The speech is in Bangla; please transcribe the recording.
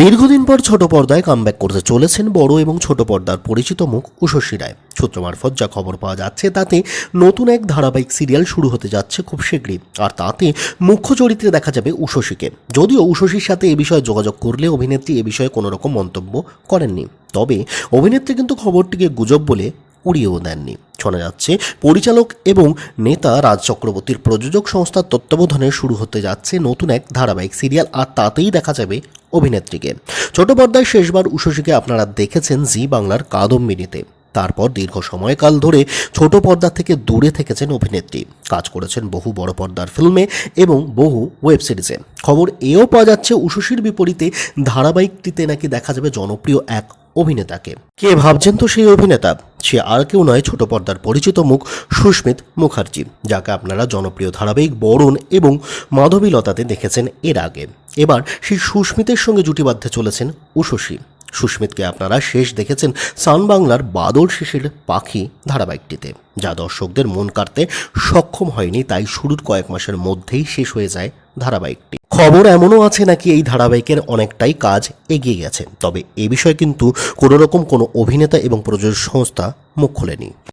দীর্ঘদিন পর ছোট পর্দায় কামব্যাক করতে চলেছেন বড় এবং ছোট পর্দার পরিচিত মুখ উষসী রায়। সূত্র মারফত যা খবর পাওয়া যাচ্ছে, তাতে নতুন এক ধারাবাহিক সিরিয়াল শুরু হতে যাচ্ছে খুব শীঘ্রই, আর তাতে মুখ্য চরিত্রে দেখা যাবে উষসীকে যদিও উষসীর সাথে এ বিষয়ে যোগাযোগ করলে অভিনেত্রী এ বিষয়ে কোনো রকম মন্তব্য করেননি, তবে অভিনেত্রী কিন্তু খবরটিকে গুজব বলে উড়িয়েও দেননি। শোনা যাচ্ছে, পরিচালক এবং নেতা রাজ চক্রবর্তীর প্রযোজক সংস্থার তত্ত্বাবধানে শুরু হতে যাচ্ছে নতুন এক ধারাবাহিক সিরিয়াল আর তাতেই দেখা যাবে অভিনেত্রীকে। ছোট পর্দায় শেষবার উষসীকে আপনারা দেখেছেন জি বাংলার কাদম্বিনীতে। তারপর দীর্ঘ সময়কাল ধরে ছোট পর্দা থেকে দূরে থেকেছেন অভিনেত্রী। কাজ করেছেন বহু বড় পর্দার ফিল্মে এবং বহু ওয়েব সিরিজে। খবর এও পাওয়া যাচ্ছে উষসীর বিপরীতে ধারাবাহিকটিতে নাকি দেখা যাবে জনপ্রিয় এক অভিনেতাকে। কে ভাবছেন তো সেই অভিনেতা? সে আর কেউ নয়, ছোট পর্দার পরিচিত মুখ সুস্মিত মুখার্জি, যাকে আপনারা জনপ্রিয় ধারাবাহিক বরণ এবং মাধবীলতাতে দেখেছেন এর আগে। এবার সেই সুস্মিতের সঙ্গে জুটি বাঁধতে চলেছেন উষসী সুস্মিতকে আপনারা শেষ দেখেছেন সান বাংলার বাদল শেষের পাখি ধারাবাহিকটিতে, যা দর্শকদের মন কাড়তে সক্ষম হয়নি, তাই শুরুর কয়েক মাসের মধ্যেই শেষ হয়ে যায় ধারাবাহিকটি। খবর এমনও আছে নাকি এই ধারাবাহিকের অনেকটাই কাজ এগিয়ে গেছে? তবে এ বিষয়ে কিন্তু কোনোরকম কোনো অভিনেতা এবং প্রযোজক সংস্থা মুখ খোলেনি।